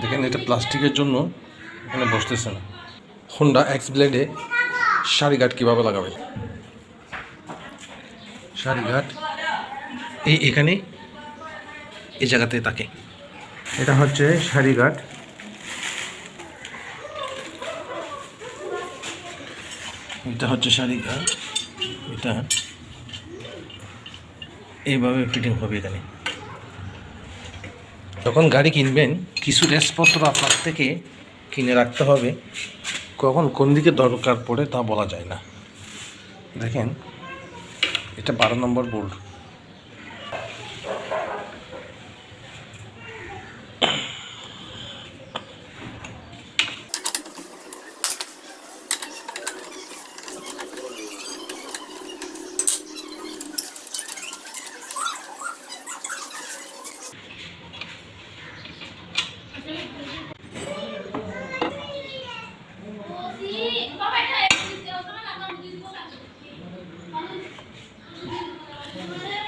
দেখেন এটা প্লাস্টিকের জন্য এখানে বসতেছে না। হোন্ডা এক্স ব্লেডে শাড়ি গার্ড কীভাবে লাগাবে শাড়ি গার্ড এই এখানে এই জায়গাতে তাকে। এটা হচ্ছে শাড়ি গার্ড এটা হচ্ছে শাড়ি গার্ড এটা এইভাবে ফিটিং হবে এখানে। যখন গাড়ি কিনবেন, কিছু রেসপত্র আপনার থেকে কিনে রাখতে হবে। কখন কোন দিকে দরকার পড়ে তা বলা যায় না। দেখেন, এটা বারো নম্বর বোল্ট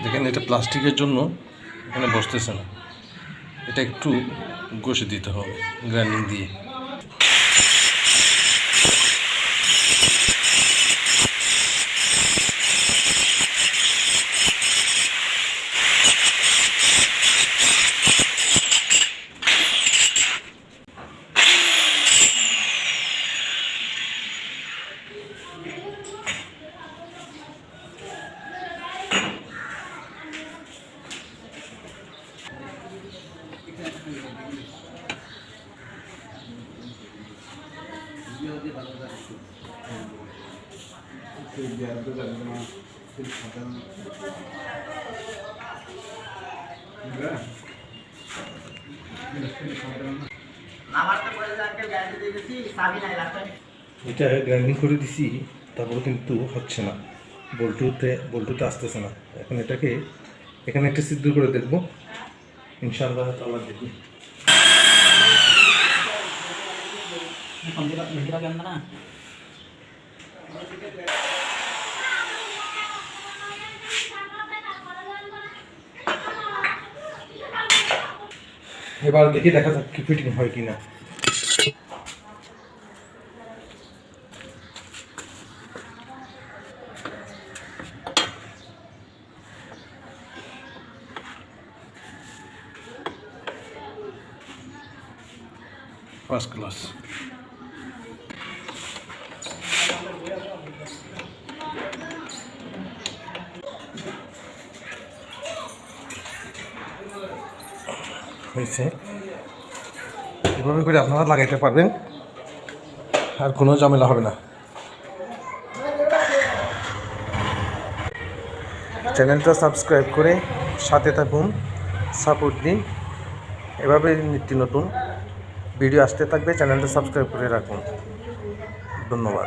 দেখেন এটা প্লাস্টিকের জন্য এখানে বসতেছে না। এটা একটু ঘষে দিতে হবে গ্রাইন্ডিং দিয়ে। এটা গ্রাইন্ডিং করে দিছি তারপরে কিন্তু হচ্ছে না। বল্টুতে বল্টুতে আসতেছে না। এখন এটাকে এখানে একটা সিদ্ধ করে দেখব। ইনশাআল্লাহ তাআলা দেখি কম্পিউটার কম্পিউটার কেন না এবার দেখি দেখা যাক কি ফিটিং হয় কিনা ফার্স্ট ক্লাস হয়েছে। এভাবে করে আপনারা লাগাইতে পারবেন। আর কোনো ঝামেলা হবে না। চ্যানেলটা সাবস্ক্রাইব করে সাথে থাকুন, সাপোর্ট দিন। এভাবে নিত্য নতুন ভিডিও আসতে থাকবে, চ্যানেলটা সাবস্ক্রাইব করে রাখুন। ধন্যবাদ।